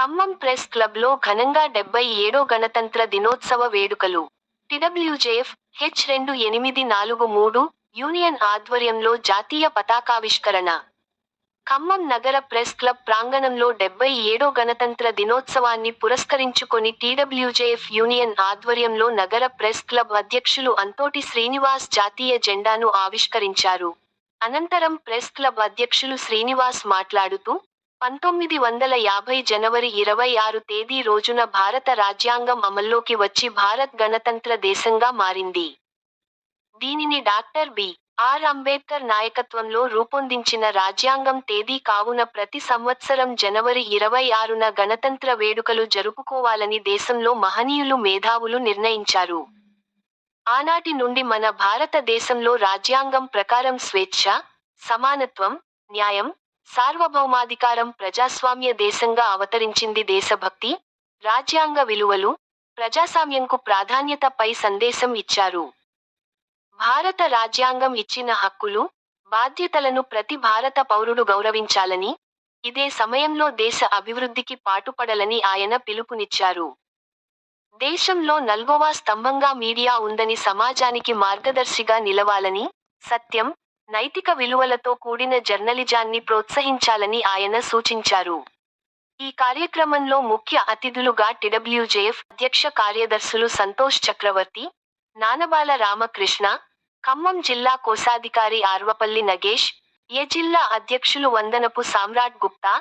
Khammam press క్లబ్లో ఘనంగా డెబ్బై ఏడో గణతంత్ర దినోత్సవ వేడుకలు. టిడబ్ల్యూజేఎఫ్ హెచ్ రెండు ఎనిమిది నాలుగు మూడు యూనియన్ ఆధ్వర్యంలో జాతీయ పతాకావిష్కరణ. ఖమ్మం నగర ప్రెస్ క్లబ్ ప్రాంగణంలో డెబ్బై ఏడో గణతంత్ర దినోత్సవాన్ని పురస్కరించుకొని టీడబ్ల్యూజేఎఫ్ యూనియన్ ఆధ్వర్యంలో నగర ప్రెస్ క్లబ్ అధ్యక్షులు అంతోటి శ్రీనివాస్ జాతీయ జెండాను ఆవిష్కరించారు. అనంతరం ప్రెస్ క్లబ్ అధ్యక్షులు శ్రీనివాస్ మాట్లాడుతూ పంతొమ్మిది వందల యాభై జనవరి ఇరవై ఆరు తేదీ రోజున భారత రాజ్యాంగం అమల్లోకి వచ్చి భారత్ గణతంత్ర దేశంగా మారింది. దీనిని డాక్టర్ బి. ఆర్. అంబేద్కర్ నాయకత్వంలో రూపొందించిన రాజ్యాంగం తేదీ కావున ప్రతి సంవత్సరం జనవరి ఇరవై ఆరున గణతంత్ర వేడుకలు జరుపుకోవాలని దేశంలో మహనీయులు మేధావులు నిర్ణయించారు. ఆనాటి నుండి మన భారతదేశంలో రాజ్యాంగం ప్రకారం స్వేచ్ఛ సమానత్వం న్యాయం సార్వభౌమాధికారం ప్రజాస్వామ్య దేశంగా అవతరించింది దేశభక్తి రాజ్యాంగ విలువలు ప్రజాస్వామ్యంకు ప్రాధాన్యతపై సందేశం ఇచ్చారు. భారత రాజ్యాంగం ఇచ్చిన హక్కులు బాధ్యతలను ప్రతి భారత పౌరుడు గౌరవించాలని ఇదే సమయంలో దేశ అభివృద్ధికి పాటుపడాలని ఆయన పిలుపునిచ్చారు. దేశంలో నల్గోవా స్తంభంగా మీడియా ఉందని సమాజానికి మార్గదర్శిగా నిలవాలని సత్యం నైతిక విలువలతో కూడిన జర్నలిజాన్ని ప్రోత్సహించాలని ఆయన సూచించారు. ఈ కార్యక్రమంలో ముఖ్య అతిథులుగా టిడబ్ల్యూజేఎఫ్ అధ్యక్ష కార్యదర్శులు సంతోష్ చక్రవర్తి నానబాల రామకృష్ణ ఖమ్మం జిల్లా కోశాధికారి ఆర్వపల్లి నగేష్ ఏ జిల్లా అధ్యక్షులు వందనపు సామ్రాట్ గుప్తా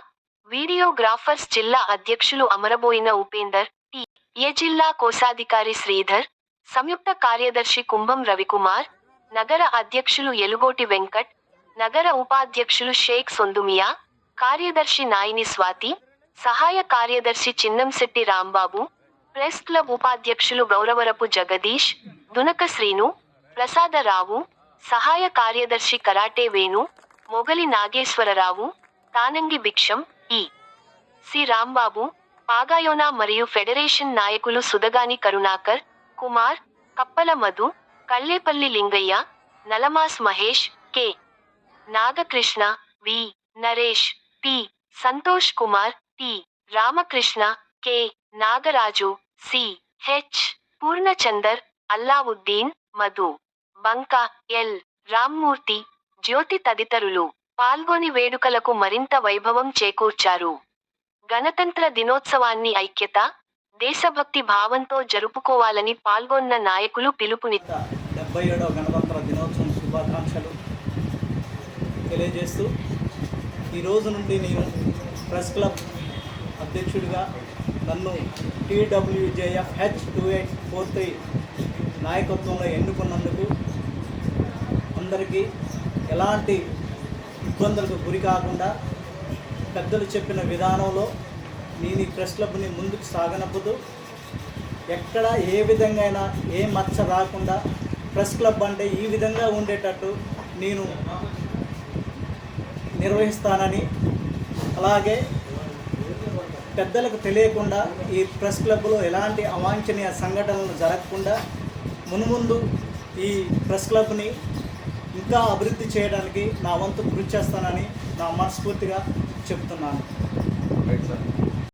వీడియోగ్రాఫర్స్ జిల్లా అధ్యక్షులు అమరబోయిన ఉపేందర్ టి. ఏ జిల్లా కోశాధికారి శ్రీధర్ సంయుక్త కార్యదర్శి కుంభం రవికుమార్ నగర అధ్యక్షులు ఎలుగోటి వెంకట్ నగర ఉపాధ్యక్షులు షేక్ సొందుమియా కార్యదర్శి నాయిని స్వాతి సహాయ కార్యదర్శి చిన్నంశెట్టి రాంబాబు ప్రెస్ క్లబ్ ఉపాధ్యక్షులు గౌరవరపు జగదీష్ దునక శ్రీను ప్రసాదరావు సహాయ కార్యదర్శి కరాటే వేణు మొగలి నాగేశ్వరరావు తానంగి భిక్షం ఈ. సి. రాంబాబు పాగాయోనా మరియు ఫెడరేషన్ నాయకులు Sudagani Karunakar Kumar Kappala Madhu Kallepalli Lingaiah Nalamas Mahesh K. Nagakrishna V. Naresh P. Santosh Kumar T. Ramakrishna K. Nagaraju C. H. Purnachander Allauddin Madhu. Banka L. Rammurthy జ్యోతి తదితరులు పాల్గొని వేడుకలకు మరింత వైభవం చేకూర్చారు. గణతంత్ర దినోత్సవాన్ని ఐక్యత దేశభక్తి భావంతో జరుపుకోవాలని పాల్గొన్న నాయకులు పిలుపునిచ్చారు. డెబ్బై ఏడవ గణతంత్ర దినోత్సవం శుభాకాంక్షలు తెలియజేస్తూ ఈరోజు నుండి నేను ప్రెస్ క్లబ్ అధ్యక్షుడిగా నన్ను TWJF H two eight four three నాయకత్వంలో ఎన్నుకున్నందుకు అందరికీ ఎలాంటి ఇబ్బందులకు గురి కాకుండా పెద్దలు చెప్పిన విధానంలో నేను ఈ ప్రెస్ క్లబ్ని ముందుకు సాగనప్పుతూ ఎక్కడ ఏ విధంగా అయినా ఏ మచ్చ రాకుండా ప్రెస్ క్లబ్ అంటే ఈ విధంగా ఉండేటట్టు నేను నిర్వహిస్తానని అలాగే పెద్దలకు తెలియకుండా ఈ ప్రెస్ క్లబ్లో ఎలాంటి అవాంఛనీయ సంఘటనలు జరగకుండా మునుముందు ఈ ప్రెస్ క్లబ్ని ఇంకా అభివృద్ధి చేయడానికి నా వంతు కృషి చేస్తానని నా మనస్ఫూర్తిగా చెప్తున్నాను.